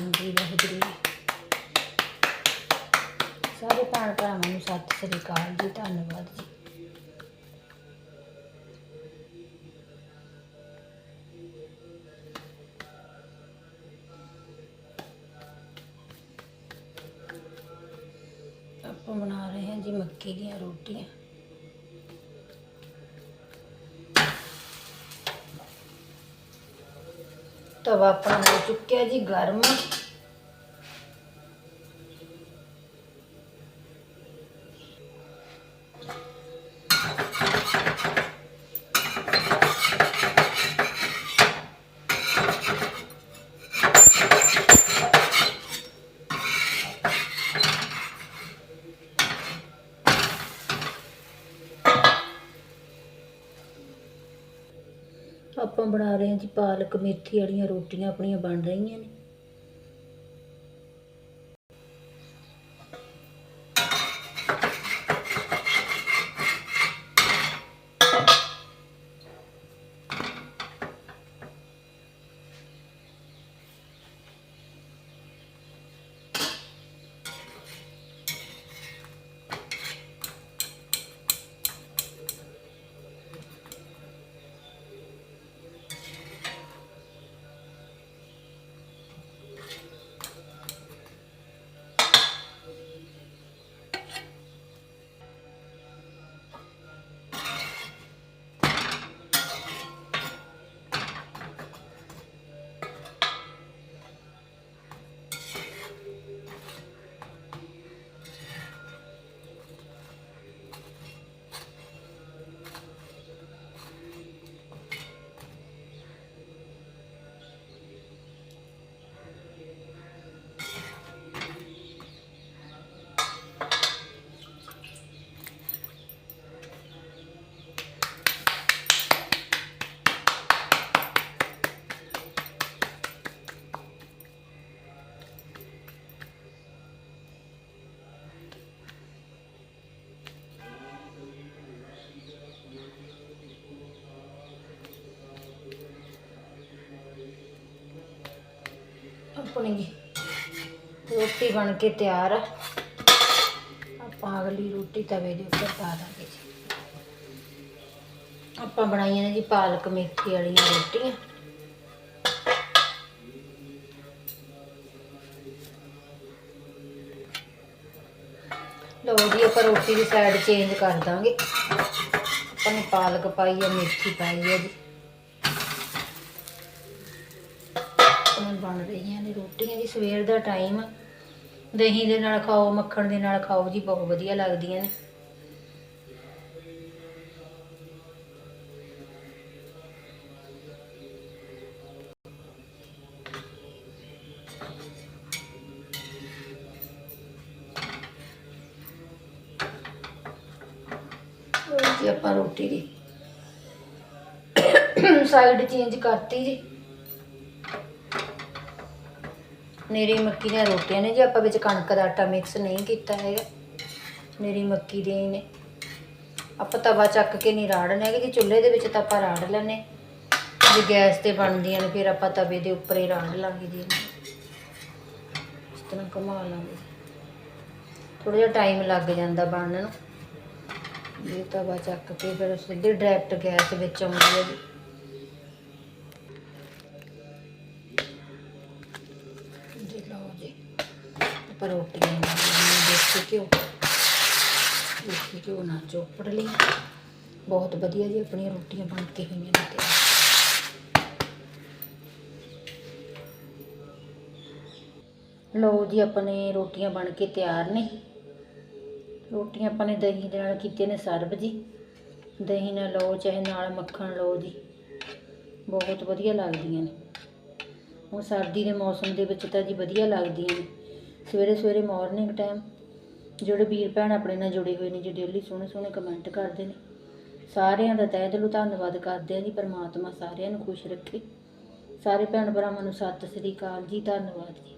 ਹਾਂਜੀ, ਵਾਹਿਗੁਰੂ ਜੀ। ਸਾਰੇ ਭੈਣ ਭਰਾਵਾਂ ਨੂੰ ਸਤਿ ਸ੍ਰੀ ਅਕਾਲ ਜੀ, ਧੰਨਵਾਦ ਜੀ। ਆਪਾਂ ਬਣਾ ਰਹੇ ਹਾਂ ਜੀ ਮੱਕੀ ਦੀਆਂ ਰੋਟੀਆਂ। ਤਵਾ ਆਪਣਾ ਹੋ ਚੁੱਕਿਆ ਜੀ ਗਰਮ। ਆਪਾਂ ਬਣਾ ਰਹੇ ਹਾਂ ਜੀ ਪਾਲਕ ਮੇਥੀ ਵਾਲੀਆਂ ਰੋਟੀਆਂ ਆਪਣੀਆਂ ਬਣ ਰਹੀਆਂ ਨੇ। ਆਪਣੀ ਰੋਟੀ ਬਣ ਕੇ ਤਿਆਰ ਆ। ਆਪਾਂ ਅਗਲੀ ਰੋਟੀ ਤਵੇ ਦੇ ਉੱਪਰ ਪਾ ਦਾਂਗੇ ਜੀ। ਆਪਾਂ ਬਣਾਈਆਂ ਨੇ ਜੀ ਪਾਲਕ ਮੇਥੀ ਵਾਲੀਆਂ ਰੋਟੀਆਂ। ਲਓ ਜੀ, ਆਪਾਂ ਰੋਟੀ ਦੀ ਸਾਈਡ ਚੇਂਜ ਕਰ ਦਾਂਗੇ। ਆਪਾਂ ਨੇ ਪਾਲਕ ਪਾਈ ਆ, ਮੇਥੀ ਪਾਈ ਆ ਜੀ। ਹੁਣ ਬਣ ਰਹੀਆਂ ਨੇ, ਰੋਟੀਆਂ ਜੀ ਸਵੇਰ ਦਾ ਟਾਈਮ ਦਹੀਂ ਦੇ ਨਾਲ ਖਾਓ, ਮੱਖਣ ਦੇ ਨਾਲ ਖਾਓ ਜੀ, ਬਹੁਤ ਵਧੀਆ ਲੱਗਦੀਆਂ ਨੇ। ਜੀ, ਆਪਾਂ ਰੋਟੀ ਦੀ ਸਾਈਡ ਚੇਂਜ ਕਰਤੀ ਜੀ। ਮੇਰੀ ਮੱਕੀ ਦੀਆਂ ਰੋਟੀਆਂ ਨੇ ਜੇ ਆਪਾਂ ਵਿੱਚ ਕਣਕ ਦਾ ਆਟਾ ਮਿਕਸ ਨਹੀਂ ਕੀਤਾ ਹੈਗਾ। ਮੇਰੀ ਮੱਕੀ ਦੀਆਂ ਨੇ। ਆਪਾਂ ਤਵਾ ਚੱਕ ਕੇ ਨਹੀਂ ਰਾੜਨਾ ਹੈਗਾ, ਜੀ ਚੁੱਲ੍ਹੇ ਦੇ ਵਿੱਚ ਤਾਂ ਆਪਾਂ ਰਾੜ ਲੈਨੇ ਜੇ ਗੈਸ ਤੇ ਬਣਦੀਆਂ ਨੇ, ਫਿਰ ਆਪਾਂ ਤਵੇ ਦੇ ਉੱਪਰ ਹੀ ਰਾੜ ਲਾਂਗੇ ਜੀ। ਇਸ ਤਰ੍ਹਾਂ ਘੁਮਾ ਲਾਂਗੇ। ਥੋੜਾ ਜਿਹਾ ਟਾਈਮ ਲੱਗ ਜਾਂਦਾ ਬਣਨ ਨੂੰ। ਇਹ ਤਵਾ ਚੱਕ ਕੇ ਫਿਰ ਸਿੱਧੀ ਡਾਇਰੈਕਟ ਗੈਸ ਵਿੱਚ ਆਉਂਦੀ ਹੈ ਜੀ। ਜੀ ਆਪਾਂ ਰੋਟੀਆਂ ਬਣਾਉਣੀਆਂ ਦੇਸੀ ਘਿਓ। ਦੇਸੀ ਘਿਓ ਨਾਲ ਚੋਪੜ ਲਈ। ਬਹੁਤ ਵਧੀਆ ਜੀ ਆਪਣੀਆਂ ਰੋਟੀਆਂ ਬਣ ਕੇ ਹੋਈਆਂ ਨੇ ਤਿਆਰ। ਲਓ ਜੀ, ਆਪਣੇ ਰੋਟੀਆਂ ਬਣ ਕੇ ਤਿਆਰ ਨੇ। ਰੋਟੀਆਂ ਆਪਾਂ ਨੇ ਦਹੀਂ ਦੇ ਨਾਲ ਕੀਤੇ ਨੇ ਸਰਬ ਜੀ। ਦਹੀਂ ਨਾਲ ਲਓ, ਚਾਹੇ ਨਾਲ ਮੱਖਣ ਲਓ ਜੀ। ਬਹੁਤ ਵਧੀਆ ਲੱਗਦੀਆਂ ਨੇ। ਹੁਣ ਸਰਦੀ ਦੇ ਮੌਸਮ ਦੇ ਵਿੱਚ ਤਾਂ ਜੀ ਵਧੀਆ ਲੱਗਦੀਆਂ ਨੇ ਸਵੇਰੇ ਸਵੇਰੇ ਮਾਰਨਿੰਗ ਟਾਈਮ ਜਿਹੜੇ ਵੀਰ ਭੈਣ ਆਪਣੇ ਨਾਲ ਜੁੜੇ ਹੋਏ ਨੇ ਜੀ ਡੇਲੀ ਸੋਹਣੇ ਸੋਹਣੇ ਕਮੈਂਟ ਕਰਦੇ ਨੇ। ਸਾਰਿਆਂ ਦਾ ਤਹਿ ਦਿਲੋਂ ਧੰਨਵਾਦ ਕਰਦੇ ਆ ਜੀ, ਪਰਮਾਤਮਾ ਸਾਰਿਆਂ ਨੂੰ ਖੁਸ਼ ਰੱਖੇ। ਸਾਰੇ ਭੈਣ ਭਰਾਵਾਂ ਨੂੰ ਸਤਿ ਸ੍ਰੀ ਅਕਾਲ ਜੀ, ਧੰਨਵਾਦ ਜੀ।